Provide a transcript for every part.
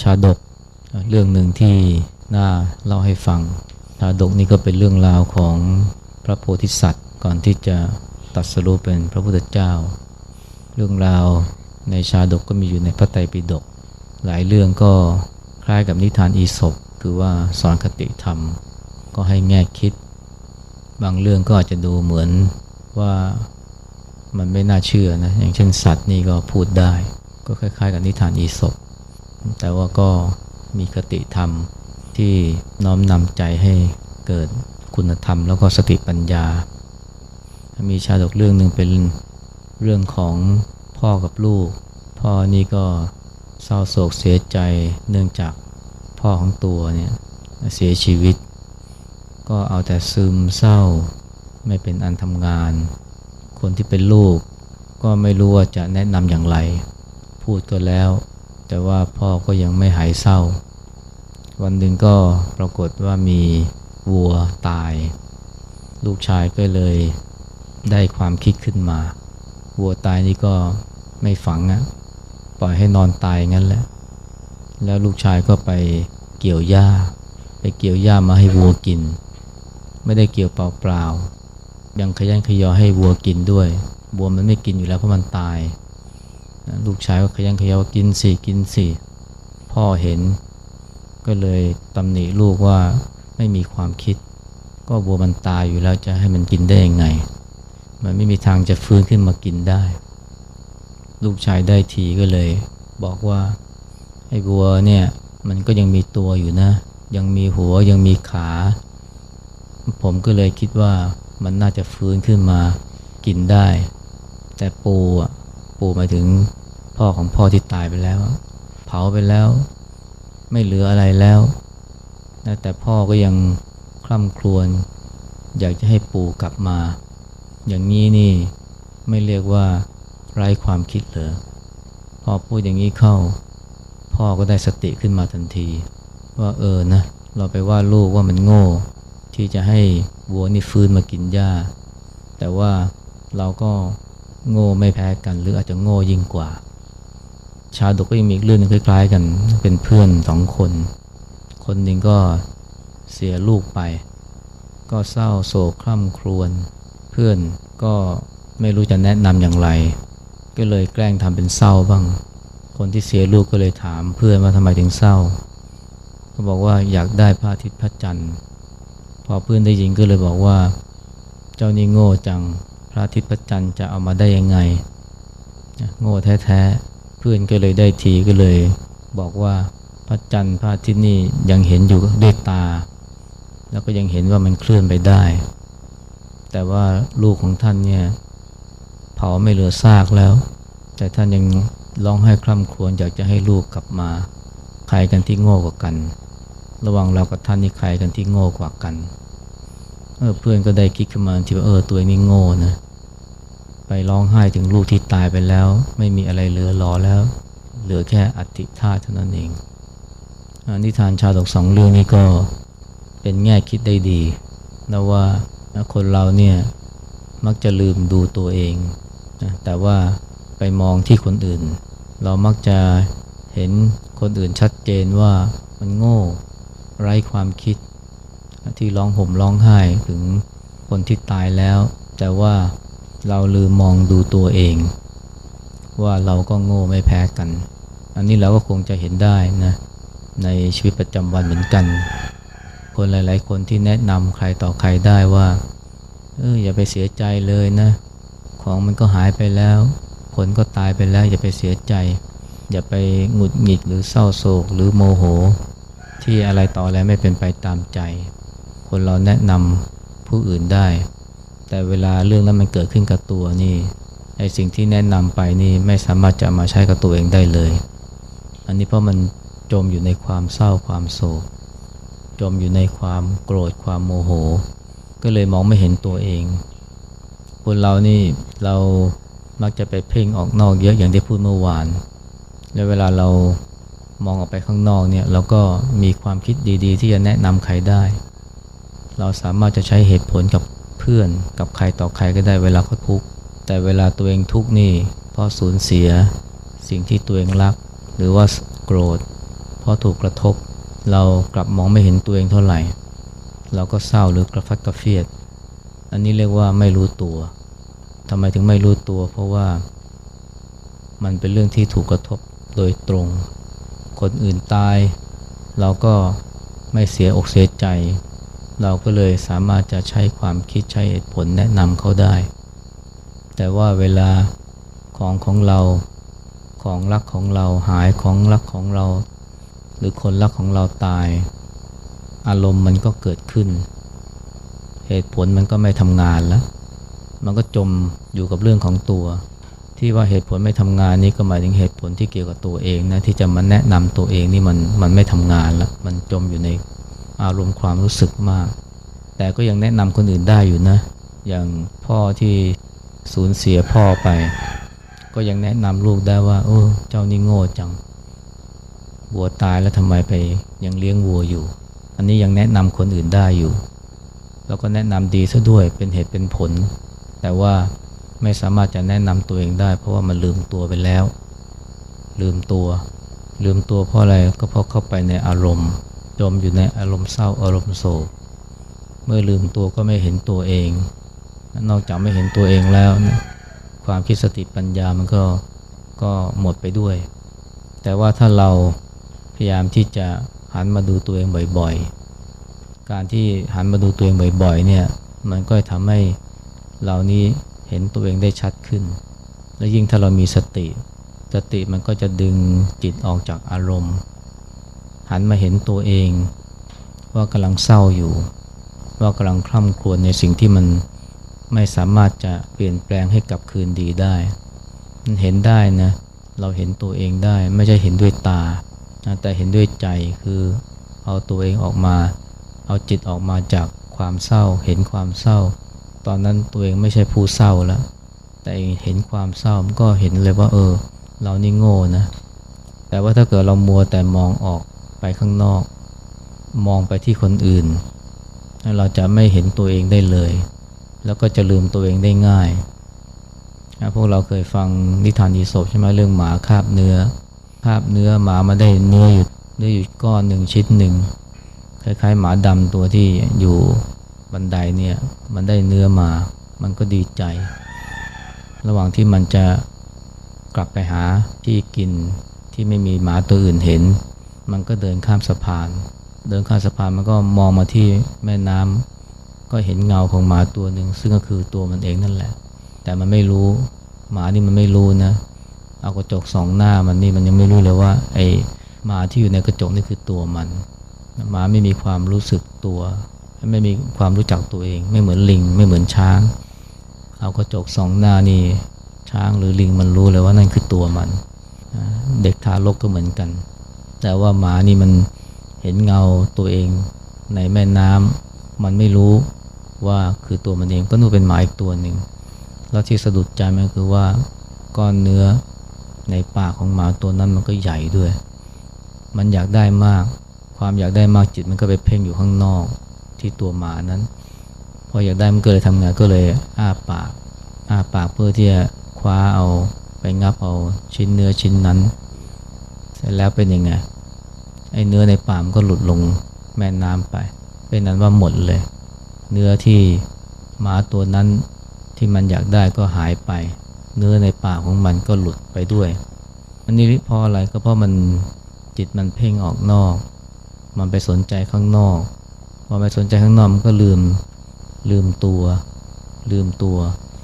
ชาดกเรื่องหนึ่งที่น่าเล่าให้ฟัง ชาดกนี่ก็เป็นเรื่องราวของพระโพธิสัตว์ ก่อนที่จะตัดสรู้เป็นพระพุทธเจ้า เรื่องราวในชาดกก็มีอยู่ในพระไตรปิฎกหลายเรื่องก็คล้ายกับนิทานอีสปคือว่าสอนคติธรรม ก็ให้แง่คิด บางเรื่องก็อาจจะดูเหมือนว่ามันไม่น่าเชื่อนะอย่างเช่นสัตว์นี่ก็พูดได้ ก็คล้ายๆ กับนิทานอีสป แต่ว่าก็มีคติธรรมที่น้อมนำใจให้เกิดคุณธรรมแล้วก็สติปัญญา มีชาดกเรื่องหนึ่งเป็นเรื่องของพ่อกับลูก พ่อนี่ก็เศร้าโศกเสียใจเนื่องจากพ่อของตัวเนี่ยเสียชีวิต ก็เอาแต่ซึมเศร้าไม่เป็นอันทำงาน คนที่เป็นลูกก็ไม่รู้ว่าจะแนะนำอย่างไร พูดก็แล้ว แต่ว่าพ่อก็ยังไม่หายเศร้า วันหนึ่งก็ปรากฏว่ามีวัวตาย ลูกชายก็เลยได้ความคิดขึ้นมา วัวตายนี่ก็ไม่ฝังอะปล่อยให้นอนตายงั้นแหละ แล้วลูกชายก็ไปเกี่ยวหญ้า ไปเกี่ยวหญ้ามาให้วัวกิน ไม่ได้เกี่ยวเปล่าๆยังขยันขยอให้วัวกินด้วย วัวมันไม่กินอยู่แล้วเพราะมันตาย ลูกชายก็ขยันขยอว่ากินสิกินสิพ่อเห็น ก็เลยตำหนิลูกว่าไม่มีความคิด ก็วัวมันตายอยู่แล้วจะให้มันกินได้ยังไง มันไม่มีทางจะฟื้นขึ้นมากินได้ ลูกชายได้ทีก็เลย บอกว่าไอ้วัวเนี่ยมันก็ยังมีตัวอยู่นะ ยังมีหัวยังมีขา ผมก็เลยคิดว่ามันน่าจะฟื้นขึ้นมากินได้ แต่ปูอะ ปูหมายถึงพ่อของพ่อที่ตายไปแล้ว เผาไปแล้ว ไม่เหลืออะไรแล้วนะแต่พ่อก็ยังคร่ำครวญอยากจะให้ปู่กลับมา อย่างนี้นี่ไม่เรียกว่าไร้ความคิดเหรอพอพูดอย่างนี้เข้า พ่อก็ได้สติขึ้นมาทันที ว่าเออนะเราไปว่าลูกว่ามันโง่ ที่จะให้วัวนี่ฟื้นมากินหญ้า แต่ว่าเราก็ โง่ไม่แพ้กัน หรืออาจจะโง่ยิ่งกว่า ชาดกก็ยังมีอีกเรื่องนึงคล้าย ๆ กันเป็นเพื่อนสองคน คนหนึ่งก็เสียลูกไป ก็เศร้าโศกคร่ำครวญเพื่อนก็ไม่รู้จะแนะนำอย่างไร ก็เลยแกล้งทำเป็นเศร้าบ้าง คนที่เสียลูกก็เลยถามเพื่อนว่าทำไมถึงเศร้าก็บอกว่าอยากได้พระอาทิตย์พระจันทร์ พอเพื่อนได้ยินก็เลยบอกว่า เจ้านี่โง่จัง ระอาทิตย์พระจันทร์จะเอามาได้ยังไง โง่แท้ๆเพื่อนก็เลยได้ทีก็เลย บอกว่าพระจันทร์พระอาทิตย์นี่ยังเห็นอยู่ด้วยตา แล้วก็ยังเห็นว่ามันเคลื่อนไปได้ แต่ว่าลูกของท่านเนี่ยเผาไม่เหลือซากแล้ว แต่ท่านยังร้องไห้คร่ำครวญอยากจะให้ลูกกลับมาใครกันที่โง่กว่ากัน ระหว่างเรากับท่านนี่ใครกันที่โง่กว่ากันเออเพื่อนก็ได้คิดขึ้นมาที่ว่าเออตัวเองนี่โง่นะ ไปร้องไห้ถึงลูกที่ตายไปแล้ว ไม่มีอะไรเหลือหลอแล้ว เหลือแค่อัฐิธาตุเท่านั้นเองอนิทานชาดกสองเรื่องนี้ก็เป็นแง่คิดได้ดีนะว่าคนเราเนี่ยมักจะลืมดูตัวเองนะแต่ว่าไปมองที่คนอื่น เรามักจะเห็นคนอื่นชัดเจนว่ามันโง่ไร้ความคิด ที่ร้องห่มร้องไห้ถึงคนที่ตายแล้ว แต่ว่า เราลืมมองดูตัวเอง ว่าเราก็โง่ไม่แพ้กัน อันนี้เราก็คงจะเห็นได้นะในชีวิตประจำวันเหมือนกัน คนหลาย ๆ คนที่แนะนำใครต่อใครได้ว่าเอออย่าไปเสียใจเลยนะ ของมันก็หายไปแล้วคนก็ตายไปแล้ว อย่าไปเสียใจ อย่าไปหงุดหงิดหรือเศร้าโศกหรือโมโห ที่อะไรต่ออะไรไม่เป็นไปตามใจ คนเราแนะนำผู้อื่นได้ แต่เวลาเรื่องนั้นมันเกิดขึ้นกับตัวนี่ไอสิ่งที่แนะนำไปนี่ไม่สามารถจะมาใช้กับตัวเองได้เลย อันนี้เพราะมันจมอยู่ในความเศร้าความโศก จมอยู่ในความโกรธความโมโห ก็เลยมองไม่เห็นตัวเอง คนเรานี่เรามักจะไปเพ่งออกนอกเยอะอย่างที่พูดเมื่อวาน แล้วเวลาเรามองออกไปข้างนอกเนี่ยเราก็มีความคิดดีๆ ที่จะแนะนำใครได้ เราสามารถจะใช้เหตุผลกับ พื่อนกับใครต่อใครก็ได้เวลาเขาทุกข์แต่เวลาตัวเองทุกข์นี่เพราะสูญเสียสิ่งที่ตัวเองรัก หรือว่าโกรธเพพอถูกกระทบ เรากลับมองไม่เห็นตัวเองเท่าไหร่ เราก็เศร้าหรือกระฟัดกระเฟียด อันนี้เรียกว่าไม่รู้ตัวทำไมถึงไม่รู้ตัวเพราะว่า มันเป็นเรื่องที่ถูกกระทบโดยตรง คนอื่นตาย เราก็ไม่เสียอกเสียใจ เราก็เลยสามารถจะใช้ความคิดใช้เหตุผลแนะนำเขาได้ แต่ว่าเวลาของของเราของรักของเราหายของรักของเรา หรือคนรักของเราตาย อารมณ์มันก็เกิดขึ้น เหตุผลมันก็ไม่ทำงานแล้ว มันก็จมอยู่กับเรื่องของตัว ที่ว่าเหตุผลไม่ทำงานนี้ก็หมายถึงเหตุผลที่เกี่ยวกับตัวเองนะที่จะมาแนะนำตัวเองนี่มันมันไม่ทำงานแล้วมันจมอยู่ใน อารมณ์ความรู้สึกมาก แต่ก็ยังแนะนำคนอื่นได้อยู่นะ อย่างพ่อที่สูญเสียพ่อไป ก็ยังแนะนำลูกได้ว่าเออเจ้านี่โง่จังวัวตายแล้วทำไมไปยังเลี้ยงวัวอยู่ อันนี้ยังแนะนำคนอื่นได้อยู่ แล้วก็แนะนำดีซะด้วยเป็นเหตุเป็นผล แต่ว่าไม่สามารถจะแนะนำตัวเองได้ เพราะว่ามันลืมตัวไปแล้ว ลืมตัว ลืมตัวเพราะอะไรก็เพราะเข้าไปในอารมณ์ จมอยู่ในอารมณ์เศร้าอารมณ์โศก เมื่อลืมตัวก็ไม่เห็นตัวเอง นอกจากไม่เห็นตัวเองแล้วนะความคิดสติปัญญามันก็ก็หมดไปด้วย แต่ว่าถ้าเราพยายามที่จะหันมาดูตัวเองบ่อยๆ การที่หันมาดูตัวเองบ่อยๆเนี่ยมันก็ทำให้เรานี้เห็นตัวเองได้ชัดขึ้น และยิ่งถ้าเรามีสติ สติมันก็จะดึงจิตออกจากอารมณ์ หันมาเห็นตัวเอง ว่ากำลังเศร้าอยู่ ว่ากำลังคล่ำครวญในสิ่งที่มันไม่สามารถจะเปลี่ยนแปลงให้กลับคืนดีได้มันเห็นได้นะ เราเห็นตัวเองได้ไม่ใช่เห็นด้วยตา แต่เห็นด้วยใจคือเอาตัวเองออกมา เอาจิตออกมาจากความเศร้า เห็นความเศร้า ตอนนั้นตัวเองไม่ใช่ผู้เศร้าแล้ว แต่เห็นความเศร้ามันก็เห็นเลยว่าเออ เรานี่โง่นะ แต่ว่าถ้าเกิดเรามัวแต่มองออก ไปข้างนอก มองไปที่คนอื่น เราจะไม่เห็นตัวเองได้เลย แล้วก็จะลืมตัวเองได้ง่ายนะพวกเราเคยฟังนิทานอีสปใช่ไหมเรื่องหมาคาบเนื้อ คาบเนื้อหมามาได้เนื้ออยู่เนื้ออยู่ก้อนหนึ่งชิ้นหนึ่งคล้ายๆ หมาดำตัวที่อยู่บันไดเนี่ยมันได้เนื้อมา มันก็ดีใจ ระหว่างที่มันจะกลับไปหาที่กินที่ไม่มีหมาตัวอื่นเห็น มันก็เดินข้ามสะพาน เดินข้ามสะพานมันก็มองมาที่แม่น้ำก็เห็นเงาของหมาตัวหนึ่งซึ่งก็คือตัวมันเองนั่นแหละ แต่มันไม่รู้หมานี่มันไม่รู้นะ เอากระจกสองหน้ามันนี่มันยังไม่รู้เลยว่าไอ้หมาที่อยู่ในกระจกนี่คือตัวมันหมาไม่มีความรู้สึกตัว ไม่มีความรู้จักตัวเอง ไม่เหมือนลิง ไม่เหมือนช้าง เอากระจกสองหน้านี่ช้างหรือลิงมันรู้เลยว่านั่นคือตัวมัน เด็กทารกก็เหมือนกัน แต่ว่าหมานี่มันเห็นเงาตัวเองในแม่น้ำมันไม่รู้ว่าคือตัวมันเองก็นู่นเป็นหมาอีกตัวหนึ่งแล้วที่สะดุดใจมันคือว่าก้อนเนื้อในปากของหมาตัวนั้นมันก็ใหญ่ด้วย มันอยากได้มาก ความอยากได้มากจิตมันก็ไปเพ่งอยู่ข้างนอกที่ตัวหมานั้น พออยากได้มันก็เลยทำงานก็เลยอ้าปาก อ้าปากเพื่อที่จะคว้าเอาไปงับเอาชิ้นเนื้อชิ้นนั้น แล้วเป็นยังไงไอ้เนื้อในป่ามันก็หลุดลงแม่น้ำไป เป็นนั้นว่าหมดเลย เนื้อที่หมาตัวนั้นที่มันอยากได้ก็หายไป เนื้อในป่าของมันก็หลุดไปด้วย อันนี้เพราะอะไรก็เพราะมันจิตมันเพ่งออกนอก มันไปสนใจข้างนอกพอไปสนใจข้างนอกมันก็ลืมลืมตัว ลืมตัว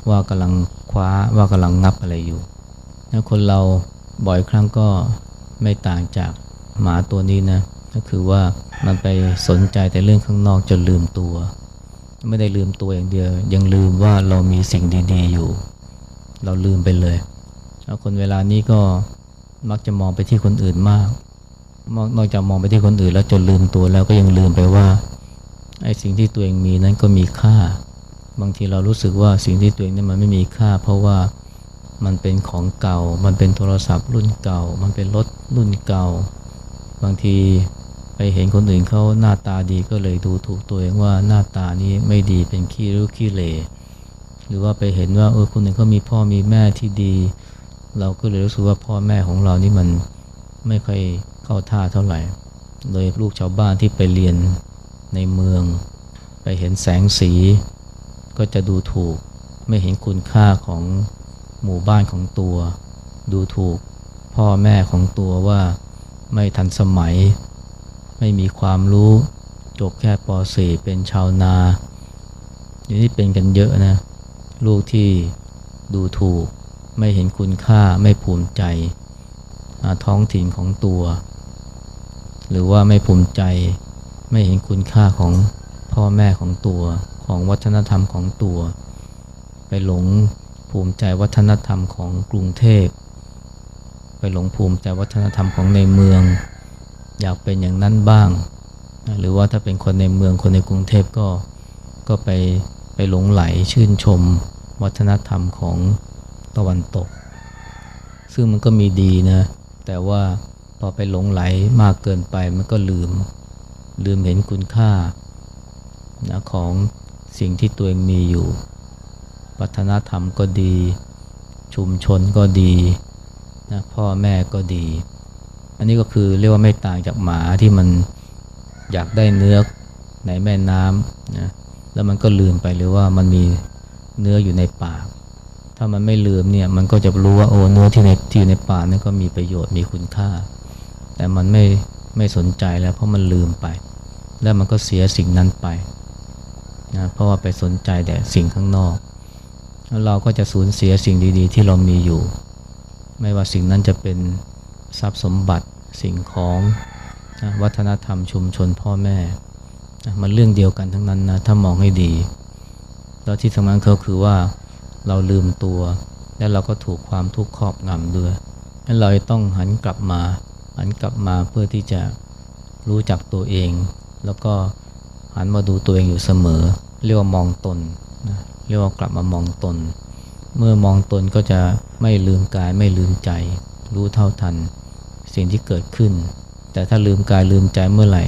ว่ากำลังคว้าว่ากำลังงับอะไรอยู่้คนเราบ่อยครั้งก็ ไม่ต่างจากหมาตัวนี้นะ ก็คือว่ามันไปสนใจแต่เรื่องข้างนอกจนลืมตัว ไม่ได้ลืมตัวอย่างเดียว ยังลืมว่าเรามีสิ่งดีๆอยู่ เราลืมไปเลยแล้วคนเวลานี้ก็มักจะมองไปที่คนอื่นมากนอกจากมองไปที่คนอื่นแล้วจนลืมตัวแล้วก็ยังลืมไปว่าไอ้สิ่งที่ตัวเองมีนั้นก็มีค่า บางทีเรารู้สึกว่าสิ่งที่ตัวเองนั้นมันไม่มีค่า เพราะว่า มันเป็นของเก่า มันเป็นโทรศัพท์รุ่นเก่า มันเป็นรถรุ่นเก่า บางทีไปเห็นคนอื่นเขาหน้าตาดีก็เลยดูถูกตัวเองว่าหน้าตานี้ไม่ดีเป็นขี้รุขี้เหร่หรือว่าไปเห็นว่าเออคนอื่นเขามีพ่อมีแม่ที่ดี เราก็เลยรู้สึกว่าพ่อแม่ของเรานี่มันไม่ค่อยเข้าท่าเท่าไหร่ โดยลูกชาวบ้านที่ไปเรียนในเมือง ไปเห็นแสงสี ก็จะดูถูกไม่เห็นคุณค่าของ หมู่บ้านของตัว ดูถูกพ่อแม่ของตัวว่าไม่ทันสมัย ไม่มีความรู้จบแค่ป .4 เป็นชาวนาอย่างนี้เป็นกันเยอะนะ ลูกที่ดูถูก ไม่เห็นคุณค่าไม่ภูมิใจท้องถิ่นของตัว หรือว่าไม่ภูมิใจ ไม่เห็นคุณค่าของพ่อแม่ของตัวของวัฒนธรรมของตัว ไปหลง ภูมิใจวัฒนธรรมของกรุงเทพ ไปหลงภูมิใจวัฒนธรรมของในเมือง อยากเป็นอย่างนั้นบ้าง หรือว่าถ้าเป็นคนในเมืองคนในกรุงเทพก็ก็ไปไปหลงไหลชื่นชมวัฒนธรรมของตะวันตก ซึ่งมันก็มีดีนะ แต่ว่าพอไปหลงไหลมากเกินไปมันก็ลืม ลืมเห็นคุณค่านะของสิ่งที่ตัวเองมีอยู่ วัฒนธรรมก็ดี ชุมชนก็ดีนะพ่อแม่ก็ดี อันนี้ก็คือเรียกว่าไม่ต่างจากหมาที่มันอยากได้เนื้อในแม่น้ำนะแล้วมันก็ลืมไปหรือว่ามันมีเนื้ออยู่ในปาก ถ้ามันไม่ลืมเนี่ยมันก็จะรู้ว่าโอ้เนื้อที่ในที่อยู่ในปากนี่ก็มีประโยชน์มีคุณค่า แต่มันไม่ไม่สนใจแล้วเพราะมันลืมไป แล้วมันก็เสียสิ่งนั้นไปนะเพราะว่าไปสนใจแต่สิ่งข้างนอก เราก็จะสูญเสียสิ่งดีๆ ที่เรามีอยู่ ไม่ว่าสิ่งนั้นจะเป็นทรัพย์สมบัติสิ่งของนะวัฒนธรรมชุมชนพ่อแม่นะมันเรื่องเดียวกันทั้งนั้นนะถ้ามองให้ดี แล้วที่สำคัญก็คือว่าเราลืมตัว และเราก็ถูกความทุกข์ครอบงำด้วยนั้นเราต้องหันกลับมาหันกลับมาเพื่อที่จะรู้จักตัวเอง แล้วก็หันมาดูตัวเองอยู่เสมอ เรียกว่ามองตนนะ เรียกว่ากลับมามองตน เมื่อมองตนก็จะไม่ลืมกายไม่ลืมใจ รู้เท่าทัน สิ่งที่เกิดขึ้น แต่ถ้าลืมกายลืมใจเมื่อไหร่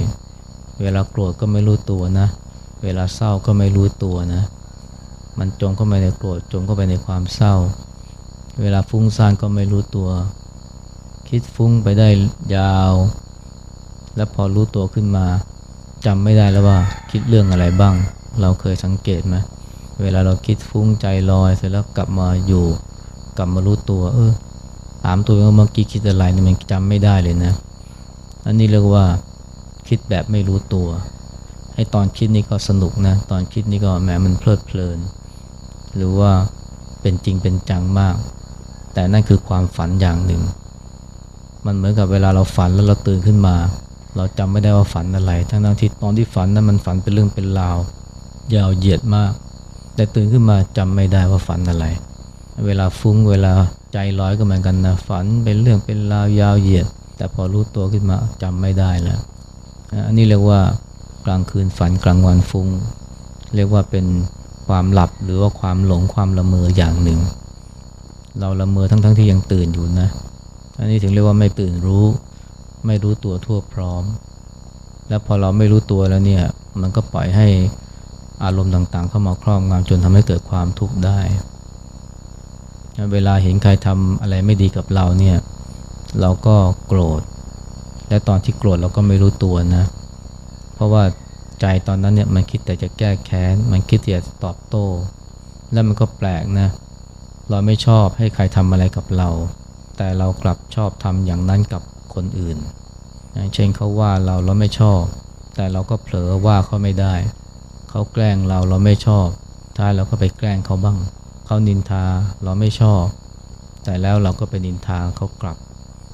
เวลาโกรธก็ไม่รู้ตัวนะ เวลาเศร้าก็ไม่รู้ตัวนะ มันจมเข้าไปในโกรธจมเข้าไปในความเศร้า เวลาฟุ้งซ่านก็ไม่รู้ตัว คิดฟุ้งไปได้ยาว แล้วพอรู้ตัวขึ้นมาจำไม่ได้แล้วว่าคิดเรื่องอะไรบ้าง เราเคยสังเกตไหม เวลาเราคิดฟุ้งใจลอย เสร็จแล้วกลับมาอยู่ กลับมารู้ตัว เออถามตัวเองว่าเมื่อกี้คิดอะไรเนี่ยมันจำไม่ได้เลยนะ อันนี้เรียกว่าคิดแบบไม่รู้ตัว ให้ตอนคิดนี่ก็สนุกนะ ตอนคิดนี่ก็แหมมันเพลิดเพลิน หรือว่าเป็นจริงเป็นจังมาก แต่นั่นคือความฝันอย่างหนึ่ง มันเหมือนกับเวลาเราฝันแล้วเราตื่นขึ้นมา เราจำไม่ได้ว่าฝันอะไร ทั้งนั้นที่ตอนที่ฝันนั้นมันฝันเป็นเรื่องเป็นราวยาวเหยียดมาก แต่ตื่นขึ้นมาจำไม่ได้ว่าฝันอะไร เวลาฟุ้งเวลาใจลอยก็เหมือนกันนะฝันเป็นเรื่องเป็นราวยาวเหยียด แต่พอรู้ตัวขึ้นมาจำไม่ได้แล้วอันนี้เรียกว่ากลางคืนฝันกลางวันฟุง้ง เรียกว่าเป็นความหลับหรือว่าความหลงความละเมออย่างหนึ่ง เราละเมอทั้งๆทที่ยังตื่นอยู่นะ อันนี้ถึงเรียกว่าไม่ตื่นรู้ ไม่รู้ตัวทั่วพร้อม แล้วพอเราไม่รู้ตัวแล้วเนี่ยมันก็ปล่อยให้ อารมณ์ต่างๆ เข้ามาครอบงำจนทำให้เกิดความทุกข์ได้ เวลาเห็นใครทำอะไรไม่ดีกับเราเนี่ยเราก็โกรธ และตอนที่โกรธเราก็ไม่รู้ตัวนะ เพราะว่าใจตอนนั้นเนี่ยมันคิดแต่จะแก้แค้น มันคิดแต่จะตอบโต้ แล้วมันก็แปลกนะ เราไม่ชอบให้ใครทำอะไรกับเรา แต่เรากลับชอบทำอย่างนั้นกับคนอื่น เช่นเขาว่าเราเราไม่ชอบ แต่เราก็เผลอว่าเขาไม่ได้ เขาแกล้งเราเราไม่ชอบ ท้ายเราก็ไปแกล้งเขาบ้าง เขานินทาเราไม่ชอบ แต่แล้วเราก็ไปนินทาเขากลับ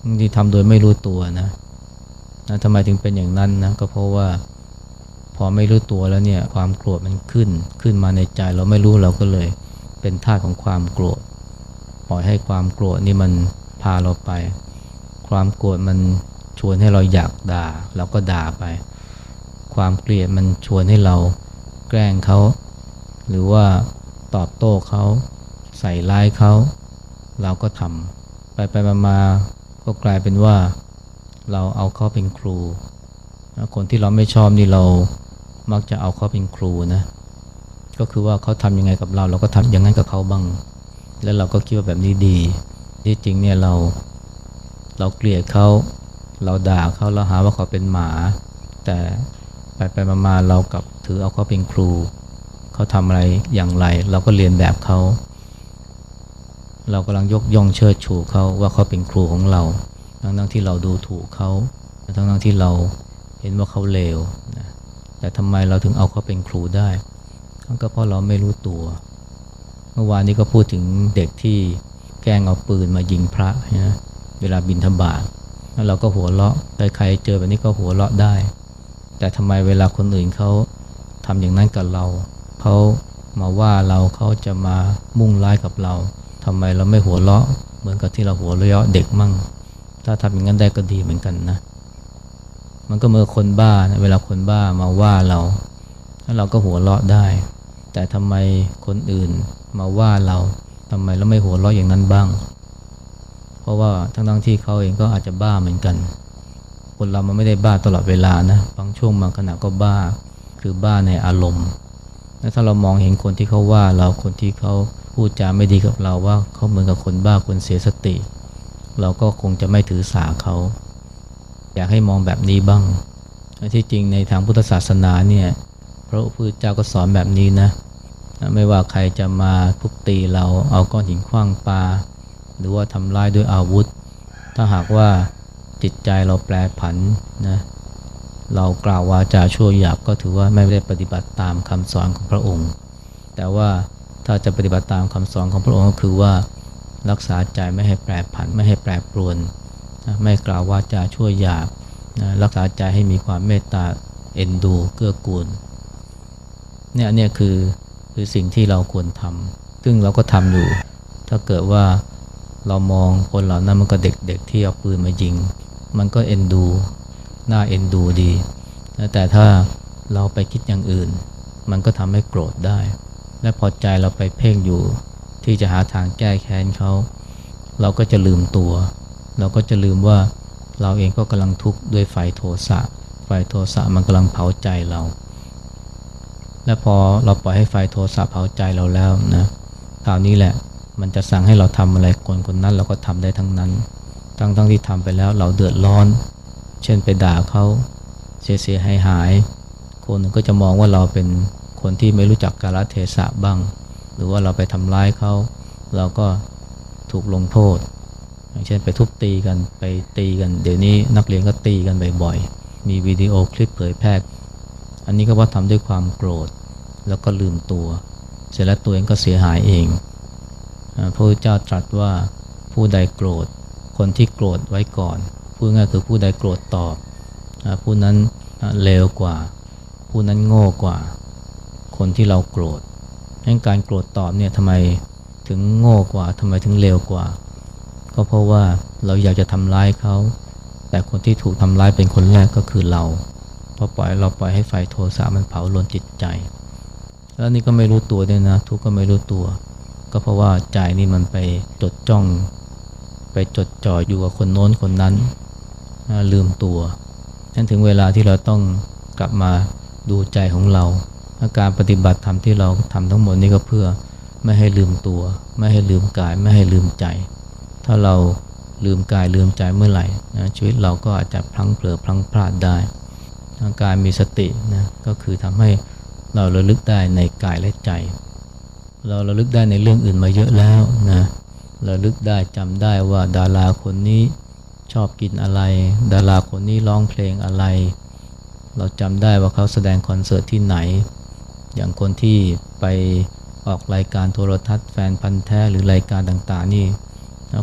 บางทีทำโดยไม่รู้ตัวนะนะทำไมถึงเป็นอย่างนั้นนะก็เพราะว่า พอไม่รู้ตัวแล้วเนี่ยความโกรธมันขึ้นขึ้นมาในใจเราไม่รู้เราก็เลย เป็นท่าของความโกรธปล่อยให้ความโกรธนี่มันพาเราไป ความโกรธมันชวนให้เราอยากด่าเราก็ด่าไป ความเกลียดมันชวนให้เรา แกล้งเขา หรือว่าตอบโต้เขาใส่ร้ายเขา เราก็ทำไปไปมามาก็กลายเป็นว่าเราเอาเขาเป็นครู คนที่เราไม่ชอบนี่เรามักจะเอาเขาเป็นครูนะ ก็คือว่าเขาทำยังไงกับเรา เราก็ทำอย่างนั้นกับเขาบ้าง แล้วเราก็คิดว่าแบบนี้ดี ที่จริงเนี่ยเราเราเกลียดเขา เราด่าเขาเราหาว่าเขาเป็นหมา แต่ไปไปมาๆเรากับ ถือเอาเขาเป็นครู เขาทำอะไรอย่างไร เราก็เรียนแบบเขา เรากำลังยกย่องเชิดชูเขาว่าเขาเป็นครูของเรา ทั้งๆที่เราดูถูกเขาทั้งๆที่เราเห็นว่าเขาเลวนะแต่ทำไมเราถึงเอาเขาเป็นครูได้ก็เพราะเราไม่รู้ตัว เมื่อวานนี้ก็พูดถึงเด็กที่แกล้งเอาปืนมายิงพระนะเวลาบินธบาตแล้วเราก็หัวเราะใครๆเจอแบบนี้ก็หัวเราะได้ แต่ทำไมเวลาคนอื่นเขา ทำอย่างนั้นกับเรา เขามาว่าเราเขาจะมามุ่งร้ายกับเราทำไมเราไม่หัวเราะ เหมือนกับที่เราหัวเราะเด็กมั่ง ถ้าทำอย่างนั้นได้ก็ดีเหมือนกันนะ มันก็เมื่อคนบ้านะเวลาคนบ้ามาว่าเราแล้วเราก็หัวเราะได้ แต่ทำไมคนอื่นมาว่าเราทำไมเราไม่หัวเราะอย่างนั้นบ้าง เพราะว่าทั้งๆที่เขาเองก็อาจจะบ้าเหมือนกัน คนเรามันไม่ได้บ้าตลอดเวลานะ บางช่วงบางขณะก็บ้า คือบ้าในอารมณ์แล้วถ้าเรามองเห็นคนที่เขาว่าเราคนที่เขาพูดจาไม่ดีกับเราว่าเขาเหมือนกับคนบ้าคนเสียสติ เราก็คงจะไม่ถือสาเขา อยากให้มองแบบนี้บ้างที่จริงในทางพุทธศาสนาเนี่ยพระพุทธเจ้าก็สอนแบบนี้นะ ไม่ว่าใครจะมาทุบตีเราเอาก้อนหินขว้างปา หรือว่าทำร้ายด้วยอาวุธ ถ้าหากว่าจิตใจเราแปรผันนะ เรากล่าววาจาชั่วหยาบก็ถือว่าไม่ได้ปฏิบัติตามคำสอนของพระองค์ แต่ว่าถ้าจะปฏิบัติตามคำสอนของพระองค์ก็คือว่ารักษาใจไม่ให้แปรผันไม่ให้แปรปรวนไม่กล่าววาจาชั่วหยาบรักษาใจให้มีความเมตตาเอ็นดูเกื้อกูลเนี่ยเนี่ยคือคือสิ่งที่เราควรทำซึ่งเราก็ทำอยู่ ถ้าเกิดว่าเรามองคนเหล่านั้นมันก็เด็กๆที่เอาปืนมายิง มันก็เอ็นดู น่าเอ็นดูดี แต่ถ้าเราไปคิดอย่างอื่น มันก็ทำให้โกรธได้ และพอใจเราไปเพ่งอยู่ ที่จะหาทางแก้แค้นเขา เราก็จะลืมตัว เราก็จะลืมว่าเราเองก็กำลังทุกข์ด้วยไฟโทสะ ไฟโทสะมันกำลังเผาใจเรา และพอเราปล่อยให้ไฟโทสะเผาใจเราแล้วนะคราวนี้แหละมันจะสั่งให้เราทำอะไรคนคนนั้นเราก็ทำได้ทั้งนั้น ทั้งทั้งที่ทำไปแล้วเราเดือดร้อน เช่นไปด่าเขาเสียเสียหายหาย คนหนึ่งก็จะมองว่าเราเป็นคนที่ไม่รู้จักกาลเทศะบ้าง หรือว่าเราไปทำร้ายเขา เราก็ถูกลงโทษ อย่างเช่นไปทุบตีกันไปตีกัน เดี๋ยวนี้นักเรียนก็ตีกันบ่อยๆ มีวิดีโอคลิปเผยแพร่ อันนี้ก็ว่าทำด้วยความโกรธ แล้วก็ลืมตัว เสร็จแล้วตัวเองก็เสียหายเอง พระพุทธเจ้าตรัสว่าผู้ใดโกรธ คนที่โกรธไว้ก่อน พูดง่ายคือผู้ใดโกรธตอบผู้นั้นเลวกว่า ผู้นั้นโง่กว่า คนที่เราโกรธงั้นการโกรธตอบเนี่ยทำไมถึงโง่กว่าทำไมถึงเลวกว่า ก็เพราะว่าเราอยากจะทำร้ายเขา แต่คนที่ถูกทำร้ายเป็นคนแรกก็คือเราพอปล่อยเราปล่อยให้ไฟโทสะมันเผาลนจิตใจ แล้วนี่ก็ไม่รู้ตัวด้วยนะ ทุกก็ไม่รู้ตัว ก็เพราะว่าใจนี่มันไปจดจ้อง ไปจดจ่ออยู่กับคนโน้นคนนั้น ลืมตัวนั่นถึงเวลาที่เราต้องกลับมาดูใจของเรา การปฏิบัติธรรมที่เราทำทั้งหมดนี้ก็เพื่อไม่ให้ลืมตัว ไม่ให้ลืมกาย ไม่ให้ลืมใจ ถ้าเราลืมกายลืมใจเมื่อไหร่นะชีวิตเราก็อาจจะพลั้งเผลอพลั้งพลาดได้การมีสตินะก็คือทำให้เราระลึกได้ในกายและใจ เราระลึกได้ในเรื่องอื่นมาเยอะแล้วนะระลึกได้จำได้ว่าดาราคนนี้ ชอบกินอะไร ดาราคนนี้ร้องเพลงอะไร เราจำได้ว่าเขาแสดงคอนเสิร์ตที่ไหน อย่างคนที่ไปออกรายการโทรทัศน์แฟนพันธ์แท้หรือรายการต่างๆนี่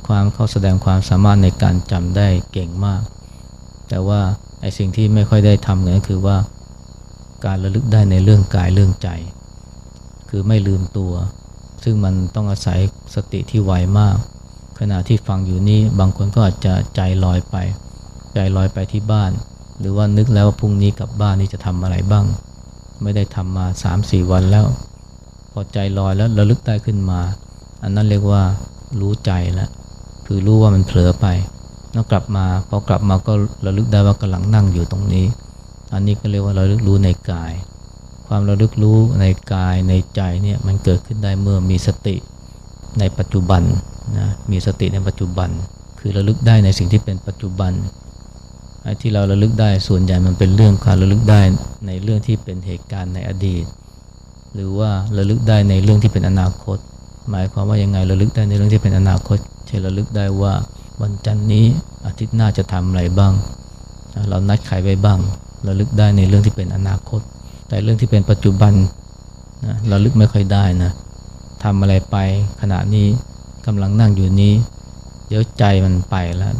ความเขาแสดงความสามารถในการจำได้เก่งมาก แต่ว่าไอ้สิ่งที่ไม่ค่อยได้ทำเนี่ยก็คือว่า การระลึกได้ในเรื่องกายเรื่องใจ คือไม่ลืมตัว ซึ่งมันต้องอาศัยสติที่ไวมาก ขณะที่ฟังอยู่นี่บางคนก็อาจจะใจลอยไป ใจลอยไปที่บ้าน หรือว่านึกแล้วว่าพรุ่งนี้กลับบ้านนี่จะทำอะไรบ้าง ไม่ได้ทำมา 3-4 วันแล้ว พอใจลอยแล้วระลึกได้ขึ้นมา อันนั้นเรียกว่ารู้ใจแล้วคือรู้ว่ามันเผลอไปแล้วกลับมาพอกลับมาก็ระลึกได้ว่ากำลังนั่งอยู่ตรงนี้ อันนี้ก็เรียกว่าระลึกรู้ในกาย ความระลึกรู้ในกายในใจเนี่ยมันเกิดขึ้นได้เมื่อมีสติในปัจจุบัน นะมีสติในปัจจุบัน คือระลึกได้ในสิ่งที่เป็นปัจจุบันไอ้ที่เราระลึกได้ส่วนใหญ่มันเป็นเรื่องการระลึกได้ในเรื่องที่เป็นเหตุการณ์ในอดีต หรือว่าระลึกได้ในเรื่องที่เป็นอนาคต หมายความว่ายังไงระลึกได้ในเรื่องที่เป็นอนาคต เช่นระลึกได้ว่าวันจันทร์นี้อาทิตย์หน้าจะทำอะไรบ้าง เรานัดใครไว้บ้างระลึกได้ในเรื่องที่เป็นอนาคต แต่เรื่องที่เป็นปัจจุบันนะระลึกไม่ค่อยได้นะทำอะไรไปขณะนี้ กำลังนั่งอยู่นี้ เดี๋ยวใจมันไปแล้ว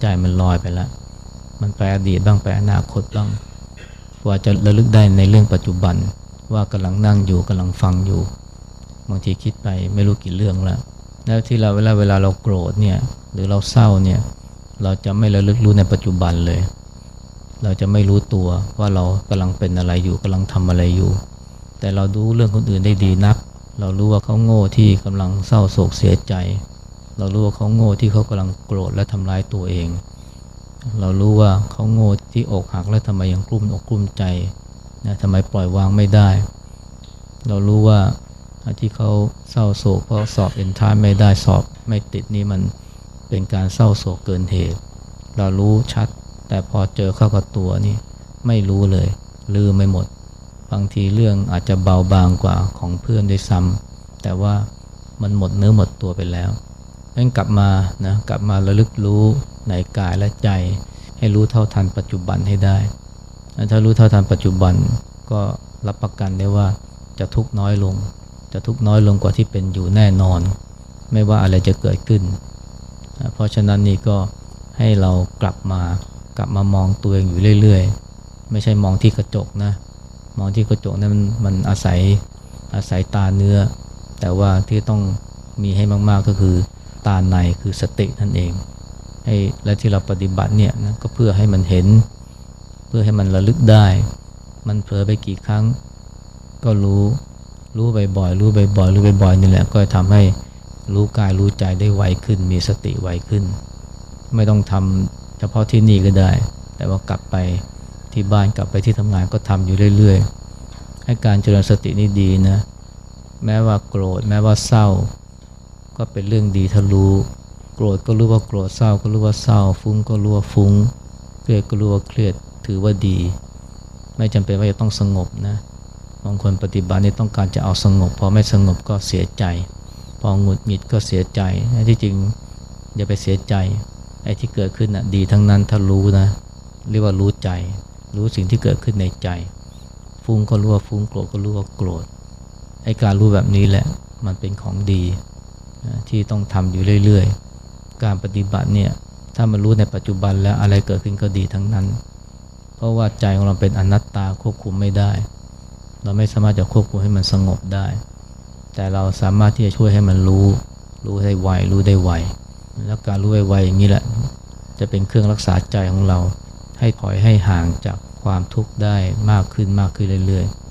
ใจมันลอยไปแล้ว มันไปอดีตบ้างไปอนาคตบ้างกว่าจะระลึกได้ในเรื่องปัจจุบัน ว่ากำลังนั่งอยู่กำลังฟังอยู่ บางทีคิดไปไม่รู้กี่เรื่องแล้วแล้วที่เราเวลาเวลาเราโกรธเนี่ยหรือเราเศร้าเนี่ยเราจะไม่ระลึกรู้ในปัจจุบันเลย เราจะไม่รู้ตัวว่าเรากำลังเป็นอะไรอยู่กำลังทำอะไรอยู่ แต่เราดูเรื่องคนอื่นได้ดีนัก เรารู้ว่าเขาโง่ที่กำลังเศร้าโศกเสียใจ เรารู้ว่าเขาโง่ที่เขากำลังโกรธและทำร้ายตัวเอง เรารู้ว่าเขาโง่ที่อกหักและทำไมยังกลุ้มอกกลุ้มใจนะทำไมปล่อยวางไม่ได้ เรารู้ว่าที่เขาเศร้าโศกเพราะสอบเอนทรานไม่ได้สอบไม่ติดนี่มันเป็นการเศร้าโศกเกินเหตุ เรารู้ชัด แต่พอเจอเข้ากับตัวนี่ไม่รู้เลย ลืมไม่หมด บางทีเรื่องอาจจะเบาบางกว่าของเพื่อนด้วยซ้ำแต่ว่ามันหมดเนื้อหมดตัวไปแล้วงั้นกลับมานะกลับมาระลึกรู้ในกายและใจ ให้รู้เท่าทันปัจจุบันให้ได้ถ้ารู้เท่าทันปัจจุบันก็รับประกันได้ว่าจะทุกข์น้อยลง จะทุกข์น้อยลงกว่าที่เป็นอยู่แน่นอน ไม่ว่าอะไรจะเกิดขึ้น เพราะฉะนั้นนี่ก็ให้เรากลับมากลับมามองตัวเองอยู่เรื่อย ๆ ไม่ใช่มองที่กระจกนะ มองที่กระจกนั้นมันอาศัยอาศัยตาเนื้อ แต่ว่าที่ต้องมีให้มากๆก็คือตาในคือสตินั่นเองให้และที่เราปฏิบัติเนี่ยนะก็เพื่อให้มันเห็น เพื่อให้มันระลึกได้ มันเผลอไปกี่ครั้ง ก็รู้รู้บ่อยๆรู้บ่อยๆรู้บ่อยๆนี่แหละก็ทำให้รู้กายรู้ใจได้ไวขึ้น มีสติไวขึ้น ไม่ต้องทำเฉพาะที่นี่ก็ได้ แต่ว่ากลับไป ที่บ้านกลับไปที่ทำงานก็ทำอยู่เรื่อยๆ ให้การเจริญสตินี่ดีนะ แม้ว่าโกรธ แม้ว่าเศร้า ก็เป็นเรื่องดีถ้ารู้ โกรธก็รู้ว่าโกรธ เศร้าก็รู้ว่าเศร้า ฟุ้งก็รู้ว่าฟุ้ง เครียดก็รู้ว่าเครียด ถือว่าดี ไม่จำเป็นว่าจะต้องสงบนะ บางคนปฏิบัตินี่ต้องการจะเอาสงบ พอไม่สงบก็เสียใจ พอหงุดหงิดก็เสียใจ ที่จริงอย่าไปเสียใจ ไอ้ที่เกิดขึ้นน่ะดีทั้งนั้นถ้ารู้นะ เรียกว่ารู้ใจ รู้สิ่งที่เกิดขึ้นในใจ ฟุ้งก็รู้ว่าฟุ้งโกรธก็รู้ว่าโกรธไอ้การรู้แบบนี้แหละมันเป็นของดีที่ต้องทำอยู่เรื่อยๆ การปฏิบัติเนี่ยถ้ามันรู้ในปัจจุบันแล้วอะไรเกิดขึ้นก็ดีทั้งนั้น เพราะว่าใจของเราเป็นอนัตตาควบคุมไม่ได้ เราไม่สามารถจะควบคุมให้มันสงบได้ แต่เราสามารถที่จะช่วยให้มันรู้ รู้ได้ไวรู้ได้ไวแล้วการรู้ไวๆอย่างนี้แหละ จะเป็นเครื่องรักษาใจของเรา ให้ถอยให้ห่างจากความทุกข์ได้มากขึ้นมากขึ้นเรื่อยๆ